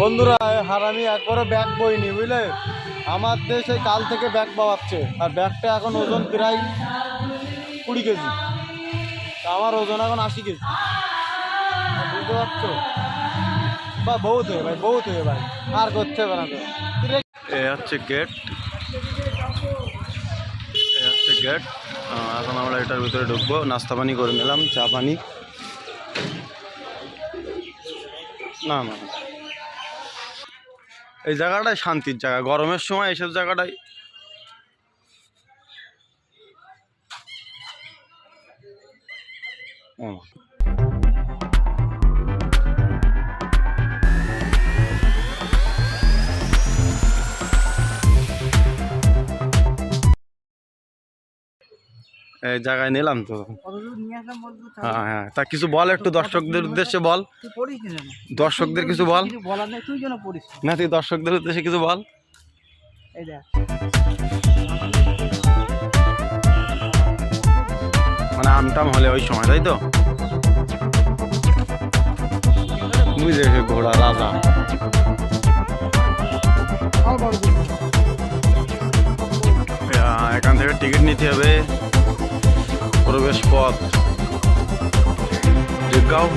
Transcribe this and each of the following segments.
বন্ধুরা হারামি একবারও ব্যাগ বইনি বুঝলে? আমার দেশে কাল থেকে ব্যাগ পাওয়াচ্ছে, আর ব্যাগটা এখন ওজন প্রায় কুড়ি কেজি। আমার ওজন এখন আশি কেজি। বুঝতে পারছ? বা বহুত হয়ে ভাই, বহুত হয়ে ভাই। আর করতে হবে না তো। এ হচ্ছে গেট এ হচ্ছে গেট এখন আমরা এটার ভিতরে ঢুকবো, নাস্তা পানি করে নিলাম, চা পানি। না না। এই জায়গাটাই শান্তির জায়গা গরমের সময় এইসব জায়গাটাই ও। জায়গায় নিলাম তো। হ্যাঁ হ্যাঁ তা কিছু বল একটু দর্শকদের উদ্দেশ্যে বল? দর্শকদের কিছু বল। না। তুই দর্শকদের উদ্দেশ্যে কিছু বল। মানে আমটাম হলে ওই সময় তাই তো? বুঝে ঘোড়া রাজা। আহ, এখান থেকে টিকিট নিতে হবে। প্রবেশ পথ জিজ্ঞাও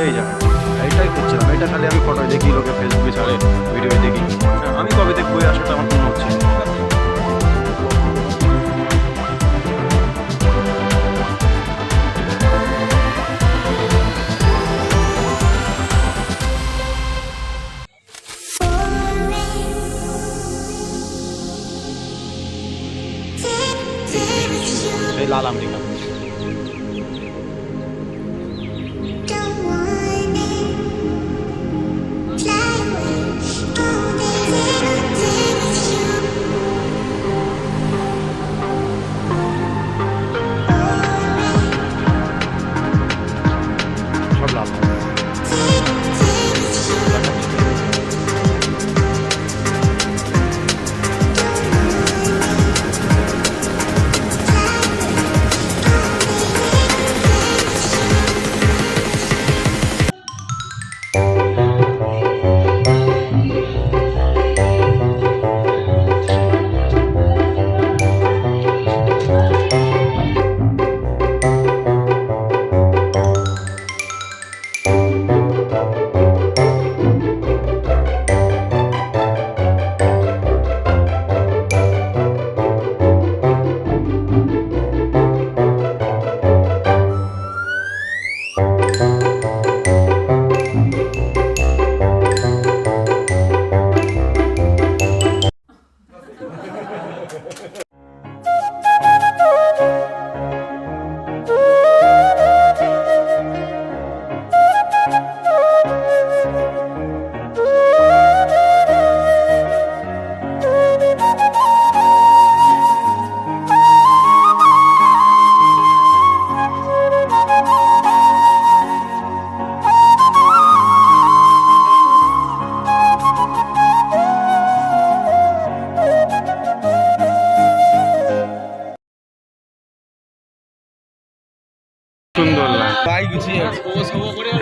সেই জায়গা এইটাই খুঁজছিলাম এটা খালি আমি ফটো দেখি, লোকে ফেসবুকে ছাড়ে ভিডিও দেখি। আমি কবে দেখব এই আসাটা আমার মনে হচ্ছে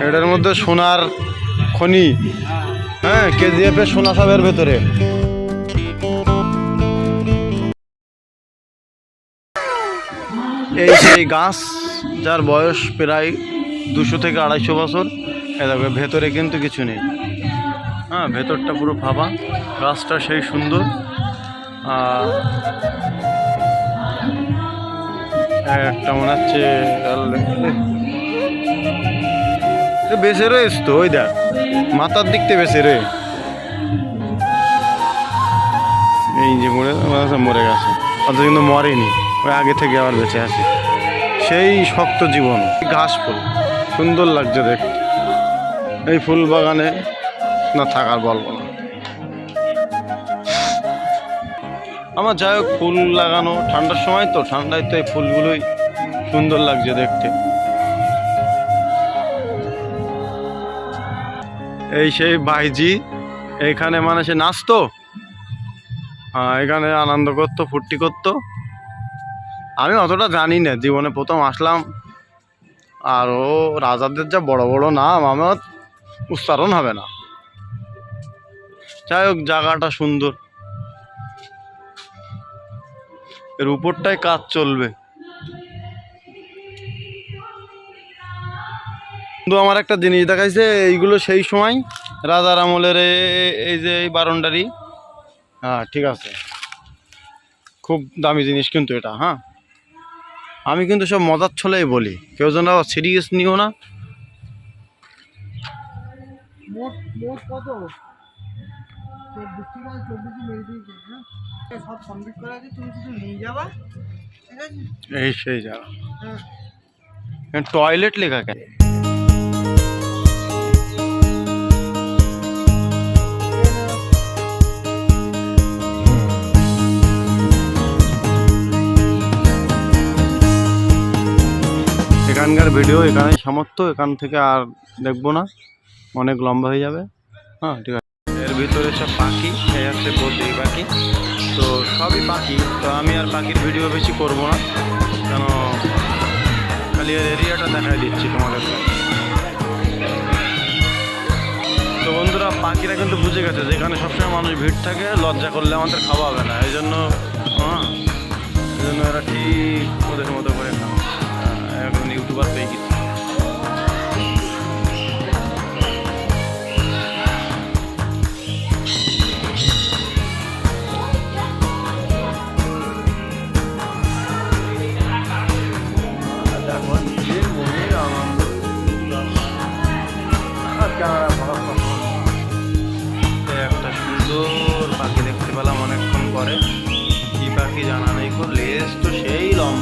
এটার মধ্যে সোনার খনি। হ্যাঁ কেজিএফ এর সোনা সাবের ভেতরে। এই সেই গাছ, যার বয়স প্রায় দুশো থেকে আড়াইশো বছর দেখো, ভেতরে কিন্তু কিছু নেই। হ্যাঁ ভেতরটা পুরো ফাঁপা গাছটা সেই সুন্দর। আর একটা মনে হচ্ছে বেঁচে রয়েছ তো, ওই দেখ। মাথার দিক থেকে বেঁচে রে এই যে মরে মরে গেছে অত কিন্তু মরেনি, ওই আগে থেকে আবার বেঁচে আছে। সেই শক্ত জীবন ঘাস ফুল, সুন্দর লাগছে দেখতে এই ফুল বাগানে না থাকার বলব না। আমার যাই হোক, ফুল লাগানো, ঠান্ডার সময় তো, ঠান্ডায় তো এই ফুলগুলোই সুন্দর লাগছে দেখতে। এই সেই বাইজি এখানে মানে সে নাচতো। এখানে আনন্দ করতো, ফুর্তি করতো। আমি অতটা জানি না, জীবনে প্রথম আসলাম। আর ও রাজাদের যা বড় বড় নাম, আমার উচ্চারণ হবে না। যাই হোক, জায়গাটা সুন্দর। এর উপরটাই কাজ চলবে। কিন্তু আমার একটা জিনিস দেখাইছে এইগুলো সেই সময় রাজার আমলের এই যে এই বারন্ডারি হ্যাঁ ঠিক আছে। খুব দামি জিনিস কিন্তু এটা হ্যাঁ। আমি কিন্তু সব মজার ছলেই বলি কেউ যেন সিরিয়াস নিও না। হ্যাঁ? এই সেই জায়গা হ্যাঁ। টয়লেট লেখা কেন এখানকার ভিডিও এখানে সামর্থ্য, এখান থেকে আর দেখব না। অনেক লম্বা হয়ে যাবে। হ্যাঁ ঠিক আছে। এর ভিতরে সব পাখি, এই হচ্ছে বদ্রি পাখি। তো সবই পাখি। তো আমি আর পাখির ভিডিও বেশি করব না। কেন খালি এরিয়াটা দেখা দিচ্ছি তোমাদের। তো বন্ধুরা, পাখিরা কিন্তু বুঝে গেছে যেখানে সবসময় মানুষ ভিড় থাকে, লজ্জা করলে আমাদের খাওয়া হবে না। এই জন্য হ্যাঁ এই জন্য এরা ঠিক ওদের মতো করে না এখন ইউটিউবার পেয়ে গেছে।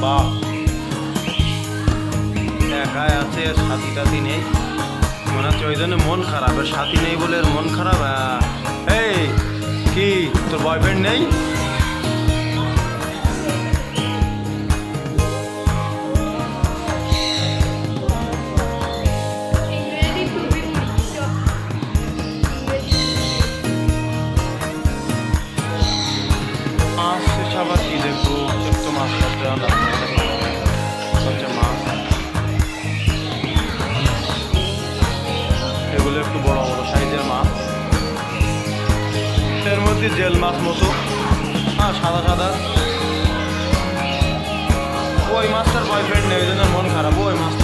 লম্বা একাই আছে সাথী টাতি নেই। মনে হচ্ছে ওই জন্য মন খারাপ। সাথী নেই বলে মন খারাপ এই, কি, তোর বয়ফ্রেন্ড নেই? এর জেল মাছ মতো। হ্যাঁ সাদা সাদা। ওই মাছটার বয়ফ্রেন্ড নেই, ওই জন্য মন খারাপ, ওই মাছটা।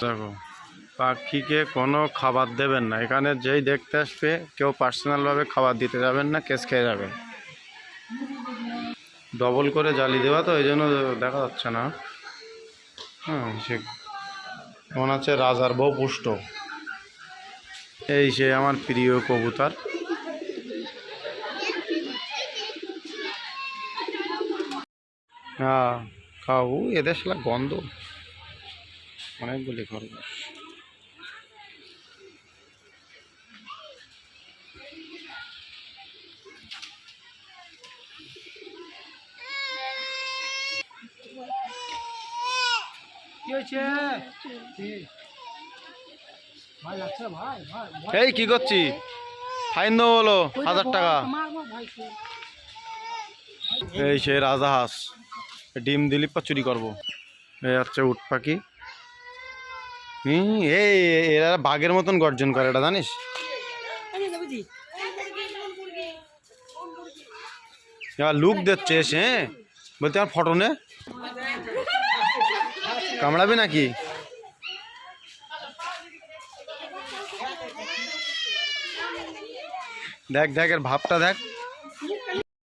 দেখো, পাখিকে কোনো খাবার দেবেন না। এখানে যেই দেখতে আসবে, কেউ পার্সোনালভাবে খাবার দিতে যাবেন না, কেস খেয়ে যাবে। ডবল করে জালি দেওয়া তো, এই জন্য দেখা যাচ্ছে না। হ্যাঁ সে মনে হচ্ছে রাজার বউ পুষ্ট। এই সে আমার প্রিয় কবুতর। হ্যাঁ খাও এদের সালা গন্ধ। অনেকগুলি খরগোশ ভাই। এই কি করছি ফাইন দেবো বলো হাজার টাকা? এই সে রাজাহাঁস। ডিম দিলীপ পা, চুরি করব। এই হচ্ছে উট পাখি। হুম, এই, এরা বাঘের মতন গর্জন করে এটা, জানিস? এবার লুক দিচ্ছে, এসে হ্যাঁ? বলতে আমার ফটো নে। কামড়াবি নাকি? দেখ দেখ, এর ভাবটা দেখ।